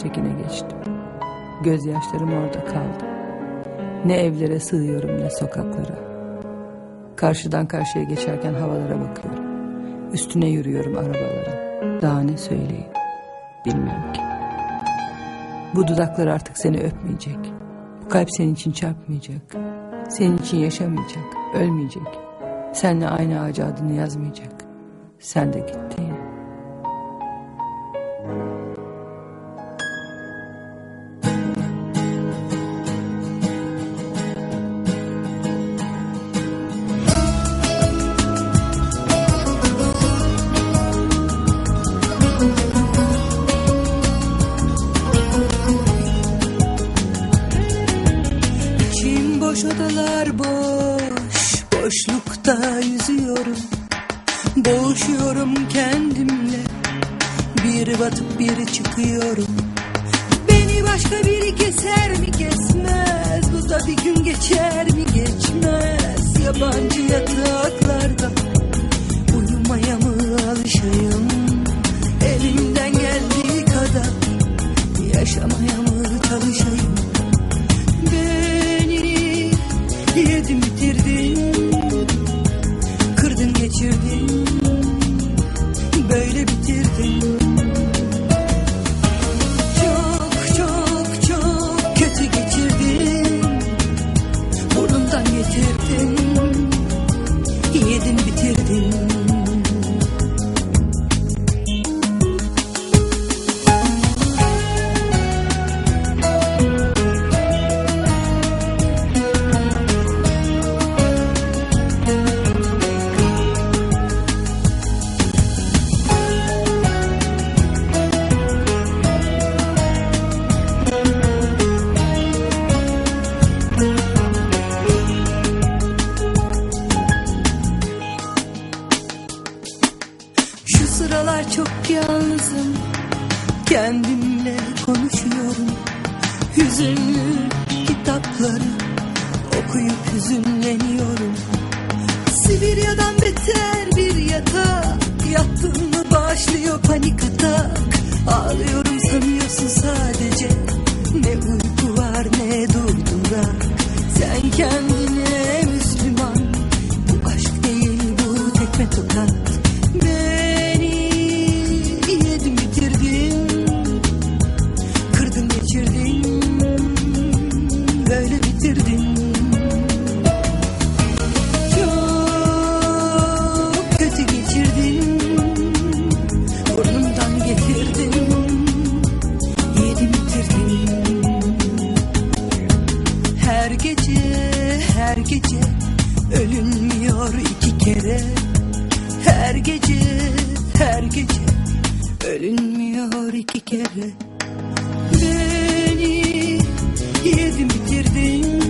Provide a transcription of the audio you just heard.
ötekine geçtim. Gözyaşlarım orada kaldı. Ne evlere sığıyorum ne sokaklara. Karşıdan karşıya geçerken havalara bakıyorum. Üstüne yürüyorum arabaların. Daha ne söyleyeyim bilmiyorum ki. Bu dudaklar artık seni öpmeyecek. Bu kalp senin için çarpmayacak. Senin için yaşamayacak, ölmeyecek. Seninle aynı ağaca adını yazmayacak. Sen de gittin boş odalar boş Boşlukta yüzüyorum. Boğuşuyorum kendimle Bir batıp bir çıkıyorum. Beni başka biri keser mi kesmez. Bu da bir gün geçer mi geçmez. Yabancı yataklarda yedin bitirdin Kırdın geçirdin. Böyle bitirdin sıralar çok yalnızım. Kendimle konuşuyorum. Hüzünlü kitapları Okuyup hüzünleniyorum. Sibirya'dan beter bir yatak Yattın mı başlıyor panik atak. Ağlıyorum sanıyorsun sadece Ne uyku var ne durdurak. Sen kendine Müslüman Bu aşk değil bu tekme tokat her gece. Ölünmüyor iki kere. Her gece her gece. Ölünmüyor iki kere. Beni yedin bitirdin